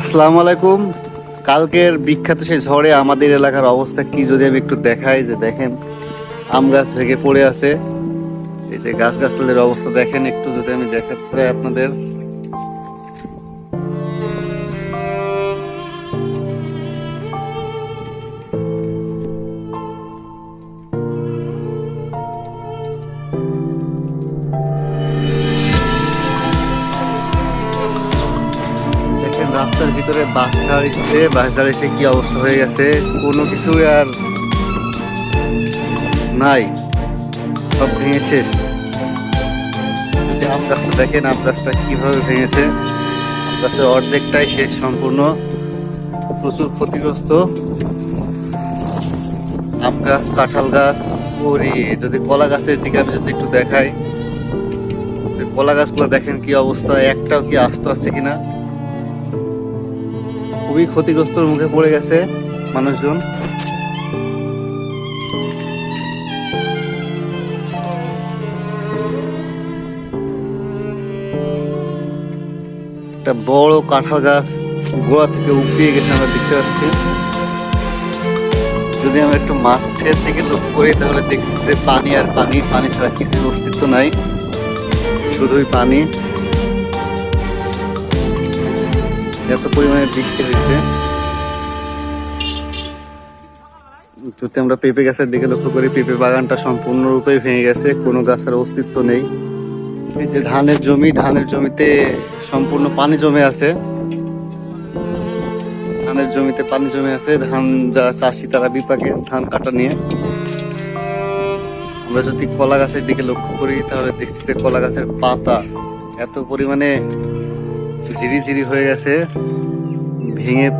আসসালামু আলাইকুম। কালকের বিখ্যাত সেই ঝড়ে আমাদের এলাকার অবস্থা কি যদি আমি একটু দেখাই, যে দেখেন, আম গাছ ভেঙে পড়ে আছে। এই যে গাছ গাছালের অবস্থা দেখেন, একটু যদি আমি দেখাতে আপনাদের। রাস্তার ভিতরে বাস ছাড়িছে বাস ছাড়িছে, কি অবস্থা হয়ে গেছে? কোনো কিছু আর নাই। সব ভেঙে শেষ। আম গাছটা দেখেন, আম গাছটা কীভাবে ভেঙেছে? আম গাছের অর্ধেকটাই শেষ সম্পূর্ণ। প্রচুর ক্ষতিগ্রস্ত। আম গাছ, কাঁঠাল গাছ, ওরে, যদি কলা গাছের দিকে আমি যদি একটু দেখাই, কলা গাছগুলো দেখেন কি অবস্থা, একটাও কি আস্ত আছে কিনা? খুবই ক্ষতিগ্রস্তর মুখে পড়ে গেছে মানুষজন। একটা বড় কাঁঠাল গাছ গোড়া থেকে উপড়িয়ে গেছে আমরা দেখতে পাচ্ছি। যদি আমরা একটু মাঠের দিকে লক্ষ্য করি, তাহলে দেখছি যে পানি আর পানি পানি ছাড়া কিছু অস্তিত্ব নাই। শুধুই পানি। এত পরিমাণে বৃষ্টি হয়েছে। যদি আমরা পেঁপে গাছের দিকে লক্ষ্য করি, পেঁপে বাগানটা সম্পূর্ণরূপে ভেঙে গেছে, কোনো গাছের অস্তিত্ব নেই। এই যে ধানের জমি, ধানের জমিতে সম্পূর্ণ পানি জমে আছে। ধানের জমিতে পানি জমে আছে, ধান যারা চাষি, তারা বিপাকে ধান কাটা নিয়ে। আমরা যদি কলা গাছের দিকে লক্ষ্য করি, তাহলে দেখছি যে কলা গাছের পাতা এত পরিমাণে ঝিরি ঝিরি হয়ে গেছে। ভেঙে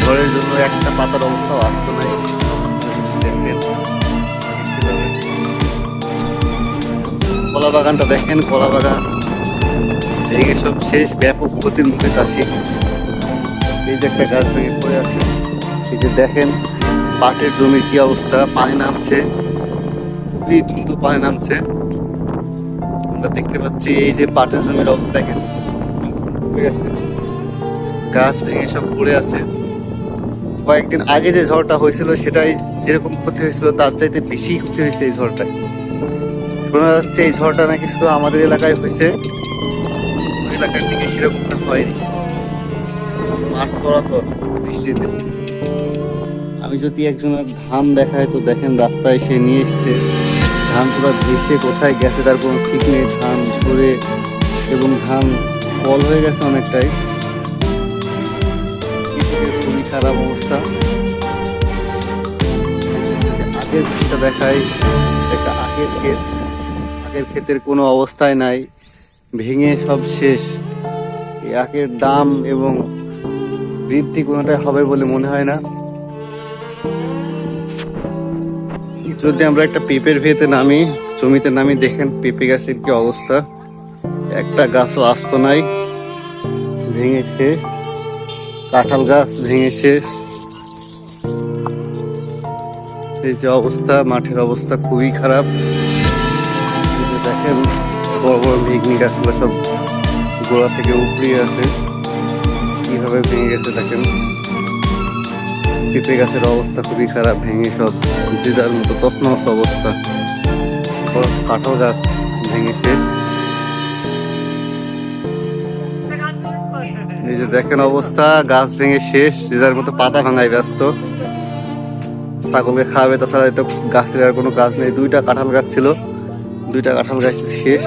ঝড়ের জন্য একটা পাতার অবস্থাও আসতো নাই। কলা বাগানটা দেখেন কলা বাগান ভেঙে সব শেষ, ব্যাপক ক্ষতির মুখে চাষি। এই যে একটা গাছ ভেঙে পড়ে আছে। এই যে দেখেন, পাটের জমির কি অবস্থা? পানি নামছে। খুবই দ্রুত পানি নামছে। আমরা দেখতে পাচ্ছি এই যে পাটের জমির অবস্থা দেখেন। গাছ ভেঙে সব পড়ে আছে। কয়েকদিন আগে যে ঝড়টা হয়েছিল, সেটাই যেরকম ক্ষতি হয়েছিল, তার চাইতে বেশি ক্ষতি হয়েছে এই ঝড়টায় শোনা যাচ্ছে এই ঝড়টা নাকি শুধু আমাদের এলাকায় হয়েছে। এলাকার দিকে সেরকমটা হয়নি। মাঠ তরাতর বৃষ্টিতে আমি যদি একজনের ধান দেখায়, তো দেখেন রাস্তায় সে নিয়ে এসছে। ধান পুরো ভেসে কোথায় গেছে, তার কোনো ঠিক নেই। ধান ঝরে এবং ধান কল হয়ে গেছে অনেকটাই। খারাপ অবস্থা। আগের ক্ষেতটা দেখাই, একটা আগের ক্ষেত। আগের ক্ষেতের কোনো অবস্থায় নাই। ভেঙে সব শেষ। এই আখের দাম এবং বৃদ্ধি কোনোটাই হবে বলে মনে হয় না। যদি আমরা একটা পেঁপের ভেতে নামি, জমিতে নামি, দেখেন পেঁপে গাছের কি অবস্থা। একটা গাছও আসতো নাই। ভেঙে শেষ। কাঁঠাল গাছ ভেঙে শেষ। এই যে অবস্থা, মাঠের অবস্থা খুবই খারাপ। দেখেন, বড় বড় ভিগনি গাছগুলো সব গোড়া থেকে উপড়িয়ে আছে। কীভাবে ভেঙে গেছে দেখেন। পেঁপে গাছের অবস্থা খুবই খারাপ, ভেঙে সব যে যার মতো তছনছ অবস্থা। কাঁঠাল গাছ ভেঙে শেষ। এই যে দেখেন অবস্থা, গাছ ভেঙে শেষ, যে যার মতো পাতা ভাঙায় ব্যস্ত। ছাগলকে খাওয়াবে, তাছাড়া তো গাছের আর কোনো কাজ নেই। দুইটা কাঁঠাল গাছ ছিল, দুইটা কাঁঠাল গাছ শেষ।